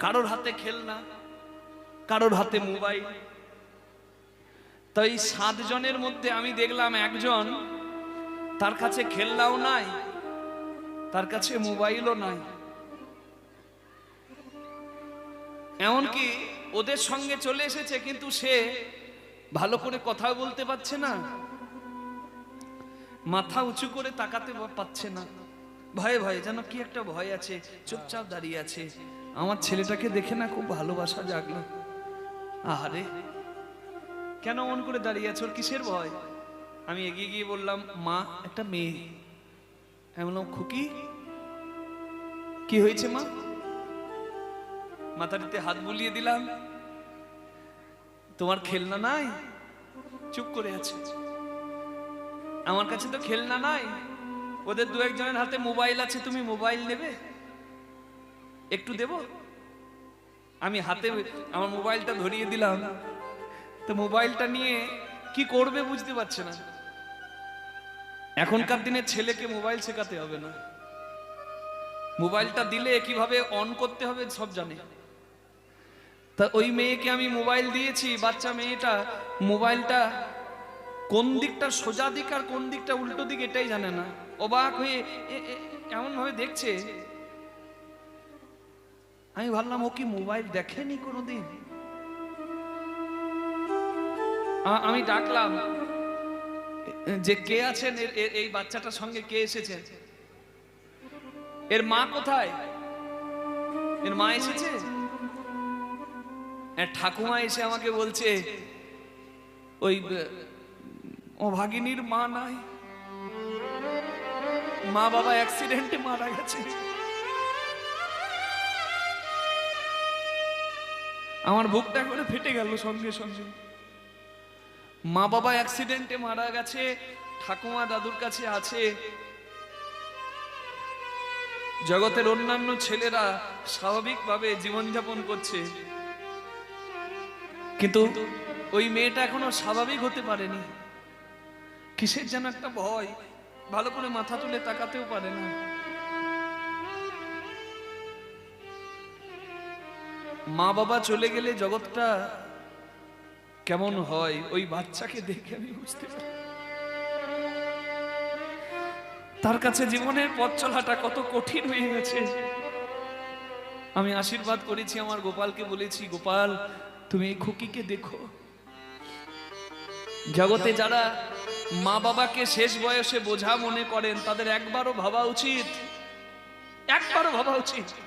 কারোর হাতে খেলনা, কারোর হাতে মোবাইল। তাই সাতজনের মধ্যে আমি দেখলাম একজন, তার কাছে খেলনাও নাই, তার কাছে মোবাইলও নাই। এমনকি ওদের সঙ্গে চলে এসেছে, কিন্তু সে ভালো করে কথা বলতে পারছে না, মাথা উঁচু করে তাকাতে পা- পাচ্ছে না। ভয়ে ভয়ে, যেন কি একটা ভয় আছে, চুপচাপ দাঁড়িয়ে আছে। আমার ছেলেটাকে দেখে না খুব ভালোবাসা জাগলো। আহারে, কেন মন করে দাঁড়িয়ে আছে? ওর কিসের ভয়? আমি এগিয়ে গিয়ে বললাম, মা, একটা মেয়ে। আমি বললাম, খুকি, কি হয়েছে মা? মাথাটিতে হাত বুলিয়ে দিলাম, তোমার খেলনা নাই? চুপ করে আছে? আমার কাছে তো খেলনা নাই। ওদের দু একজনের হাতে মোবাইল আছে, তুমি মোবাইল নেবে? একটু দেব? আমি হাতে আমার মোবাইলটা ধরিয়ে দিলাম। তো মোবাইলটা নিয়ে কি করবে বুঝতে পারছে না। এখনকার দিনে ছেলেকে মোবাইল শেখাতে হবে না। মোবাইলটা দিলে কীভাবে অন করতে হবে সব জানে। তা ওই মেয়েকে আমি মোবাইল দিয়েছি, বাচ্চা মেয়েটা মোবাইলটা কোন দিকটা সোজা দিক আর কোন দিকটা উল্টো দিক এটাই জানে না। অবাক হয়ে এমন ভাবে দেখছে। আমি ভাবলাম, ও কি মোবাইল দেখেনি কোনোদিন? আমি ডাকলাম, যে কে আছেন? এই বাচ্চাটার সঙ্গে কে এসেছেন? এর মা কোথায়? এর মা এসেছে? এর ঠাকুমা এসে আমাকে বলছে, ওই ও ভাগিনীর মা নাই। মা বাবা অ্যাক্সিডেন্টে মারা গেছে। আমার বুকটা করে ফেটে গেল সঙ্গে সঙ্গে। মা বাবা অ্যাক্সিডেন্টে মারা গেছে, ঠাকুমা দাদুর কাছে আছে। জগতের অন্যান্য ছেলেরা স্বাভাবিকভাবে জীবনযাপন করছে। কিন্তু ওই মেয়েটা এখনও স্বাভাবিক হতে পারেনি। কিসের যেন একটা ভয়? ভালো করে মাথা তুলে তাকাতেও পারে না। মা বাবা চলে গেলে জগৎটা কেমন হয়, ওই বাচ্চাকে দেখে আমি বুঝতে পারি। তার কাছে জীবনের পথ চলাটা কত কঠিন হয়ে গেছে। আমি আশীর্বাদ করেছি, আমার গোপালকে বলেছি, গোপাল, তুমি এই খুকিকে দেখো। জগতে যারা মা বাবাকে শেষ বয়সে বোঝা মনে করেন তাদের একবারও ভাবা উচিত। একবারও ভাবা উচিত।